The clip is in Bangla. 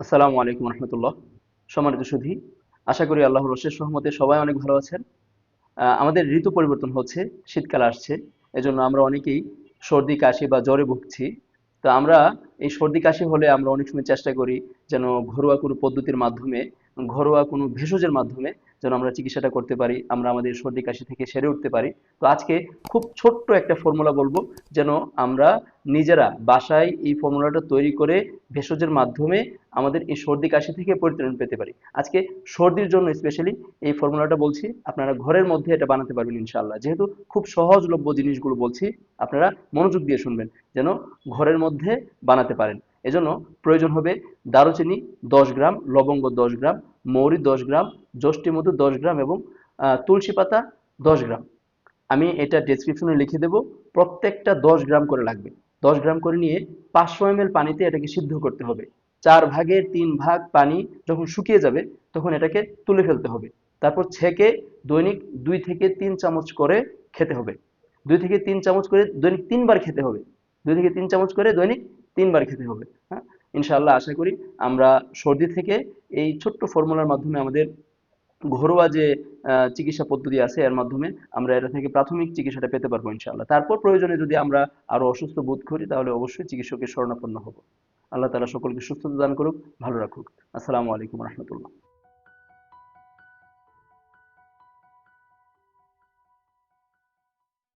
আসসালামু আলাইকুম রহমতুল্লাহ। সম্মানিত সুধী, আশা করি আল্লাহ রশেষ সহমতে সবাই অনেক ভালো আছেন। আমাদের ঋতু পরিবর্তন হচ্ছে, শীতকাল আসছে, এজন্য আমরা অনেকেই সর্দি, কাশি বা জ্বরে ভুগছি। তো আমরা এই সর্দি, কাশি হলে আমরা অনেক সময় চেষ্টা করি যেন ঘরোয়া কোনো পদ্ধতির মাধ্যমে ঘরোয়া কোনো ভেষজের মাধ্যমে যেন আমরা চিকিৎসাটা করতে পারি, আমরা আমাদের সর্দি কাশি থেকে সেরে উঠতে পারি। তো আজকে খুব ছোট্ট একটা ফর্মুলা বলব, যেন আমরা নিজেরা বাসায় এই ফর্মুলাটা তৈরি করে ভেষজের মাধ্যমে আমাদের এই সর্দি কাশি থেকে পরিত্রাণ পেতে পারি। আজকে সর্দির জন্য স্পেশালি এই ফর্মুলাটা বলছি, আপনারা ঘরের মধ্যে এটা বানাতে পারবেন ইনশাআল্লাহ। যেহেতু খুব সহজলভ্য জিনিসগুলো বলছি, আপনারা মনোযোগ দিয়ে শুনবেন, যেন ঘরের মধ্যে বানাতে পারেন। এজন্য প্রয়োজন হবে দারুচিনি দশ গ্রাম, লবঙ্গ দশ গ্রাম, মৌরি দশ গ্রাম মধু দশ গ্রাম এবং তুলসী পাতা দশ গ্রাম। আমি এটা ডেসক্রিপশনে লিখে দেব। প্রত্যেকটা দশ গ্রাম করে লাগবে। দশ গ্রাম করে নিয়ে পাঁচশো এম পানিতে এটাকে সিদ্ধ করতে হবে। চার ভাগের তিন ভাগ পানি যখন শুকিয়ে যাবে, তখন এটাকে তুলে ফেলতে হবে। তারপর ছেঁকে দৈনিক দুই থেকে তিন চামচ করে খেতে হবে। দুই থেকে তিন চামচ করে দৈনিক তিনবার খেতে হবে। দুই থেকে তিন চামচ করে দৈনিক তিনবার খেতে হবে হ্যাঁ? ইনশাআল্লাহ আশা করি আমরা সর্দি থেকে এই ছোট্ট ফর্মুলার মাধ্যমে আমাদের ঘরোয়া যে চিকিৎসা পদ্ধতি আছে এর মাধ্যমে আমরা এটা থেকে প্রাথমিক চিকিৎসাটা পেতে পারব ইনশাআল্লাহ। তারপর প্রয়োজনে যদি আমরা আরও অসুস্থ বোধ করি তাহলে অবশ্যই চিকিৎসকের শরণাপন্ন হব। আল্লাহ তালা সকলকে সুস্থতা দান করুক, ভালো রাখুক। আসসালামু আলাইকুম রহমতুল্লাহ।